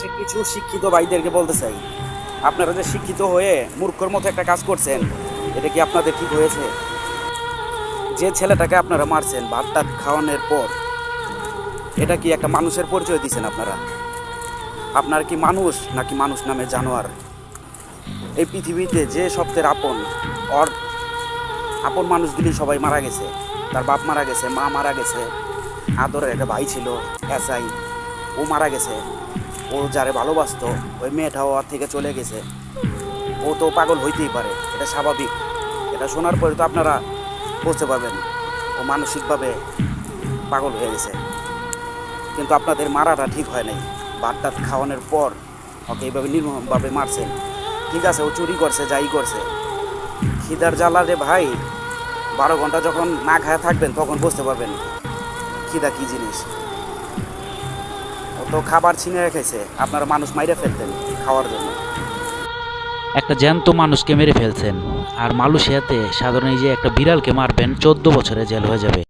সে কিছু শিক্ষিত ভাইদেরকে বলতে চাই। আপনারা যে শিক্ষিত হয়ে মূর্খর মতো একটা কাজ করছেন, এটা কি আপনাদের ঠিক হয়েছে? যে ছেলেটাকে আপনারা মারছেন ভাত টাত খাওয়ানোর পর, এটা কি একটা মানুষের পরিচয় দিচ্ছেন আপনারা? আপনার কি মানুষ নাকি মানুষ নামে জানোয়ার? এই পৃথিবীতে যে সবচেয়ে আপন ওর আপন মানুষগুলি সবাই মারা গেছে। তার বাপ মারা গেছে, মা মারা গেছে, আদরের একটা ভাই ছিল এসআই ও মারা গেছে। ও যারে ভালোবাসতো, ওই মেয়েটাও ওর থেকে চলে গেছে। ও তো পাগল হইতেই পারে, এটা স্বাভাবিক। এটা শোনার পরে তো আপনারা বুঝতে পারবেন, ও মানসিকভাবে পাগল হয়ে গেছে। কিন্তু আপনাদের মারাটা ঠিক হয় নাই। ভাত টাত খাওয়ানোর পর ওকে এইভাবে নির্মমভাবে মারছেন। ঠিক আছে, ও চুরি করছে, যাই করছে। খিদার জ্বালা রে ভাই, বারো ঘণ্টা যখন না খায় থাকবেন তখন বুঝতে পারবেন খিদা কী জিনিস। তো খাবার ছিনে রেখেছে, আপনারা মানুষ মাইরে ফেলতেন খাওয়ার জন্য। একটা জ্যান্ত মানুষকে মেরে ফেলছেন, আর মালয়েশিয়াতে সাধারণ এই যে একটা বিড়ালকে মারবেন, চোদ্দ বছরে জেল হয়ে যাবে।